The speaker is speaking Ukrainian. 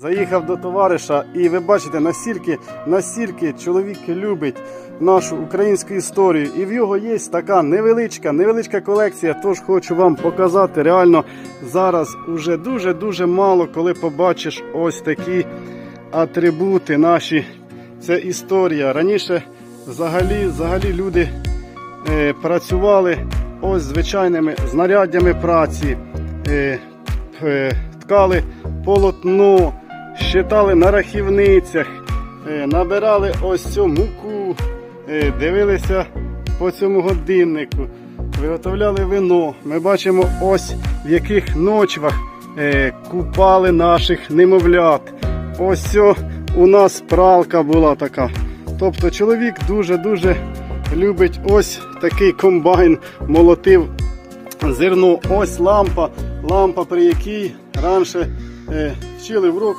Заїхав до товариша, і ви бачите, настільки, настільки чоловік любить нашу українську історію. І в його є така невеличка, невеличка колекція. Тож хочу вам показати. Реально зараз уже дуже-дуже мало, коли побачиш ось такі атрибути наші. Це історія. Раніше взагалі, взагалі люди е, працювали ось звичайними знаряддями праці, е, е, ткали полотно, щитали на рахівницях, е, набирали ось цю муку, е, дивилися по цьому годиннику, виготовляли вино. Ми бачимо ось в яких ночвах е, купали наших немовлят. Ось у нас пралка була така. Тобто чоловік дуже-дуже любить ось такий комбайн, молотив зерно. Ось лампа, лампа, при якій раніше вчили в роки